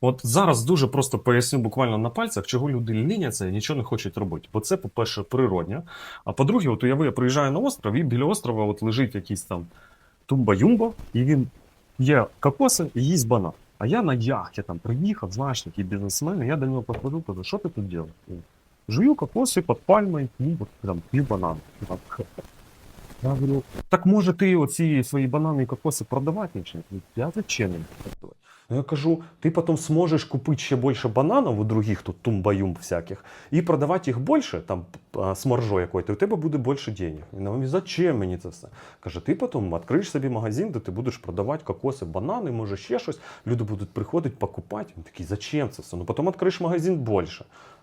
От зараз дуже просто поясню буквально на пальцях, чого люди ліняться і нічого не хочуть робити. Бо це, по-перше, природня. А по-друге, от уяви, я приїжджаю на остров, і біля острова от лежить якийсь там тумба-юмба, і він є кокоси і їсть банан. А я на яхті там приїхав, знаєш, такий бізнесмен, і я до нього підходив, кажу, що ти тут робиш? Жую кокоси під пальмою, ну, там, п'ю банан. Я говорю, так може ти оці свої банани і кокоси продавати? Я зачем продавати? Ну, я кажу, ти потім зможеш купити ще більше бананів у других тут тумбаюм всяких і продавати їх більше, там с маржою якою, і у тебе буде більше денег. На мені, зачем мені це все? Каже, ти потім відкриєш собі магазин, де ти будеш продавати кокоси, банани, може ще щось. Люди будуть приходити, покупати. Він такий, зачем це все? Ну потім відкриєш магазин більше.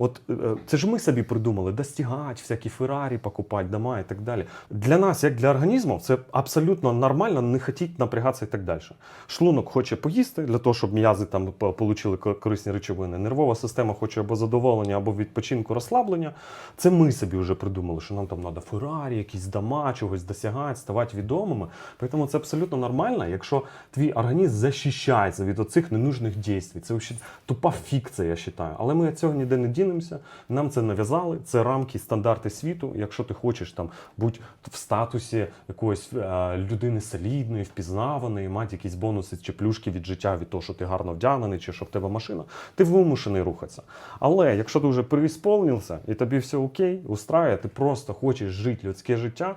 От е, це ж ми собі придумали достигати, всякі Феррарі покупати, дома і так далі. Для нас, як для організму, це абсолютно нормально не хотіти напрягатися і так далі. Шлунок хоче поїсти для того, щоб м'язи там ко- корисні речовини. Нервова система хоче або задоволення, або відпочинку, розслаблення. Це ми собі вже придумали, що нам там треба Феррарі, якісь дома, чогось досягати, ставати відомими. Тому це абсолютно нормально, якщо твій організм захищається від оцих ненужних дій. Це тупа фікція, я вважаю. Але ми цього ніде не дінемося. Нам це нав'язали. Це рамки, стандарти світу. Якщо ти хочеш там бути в статусі якоїсь е, людини солідної, впізнаваної, мати якісь бонуси чи плюшки від життя, від того, що ти гарно вдягнений, чи що в тебе машина, ти вимушений рухатися. Але якщо ти вже переісполнився і тобі все окей, устрає, ти просто хочеш жити людське життя.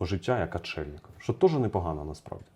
життя як отшельник, що теж непогано насправді.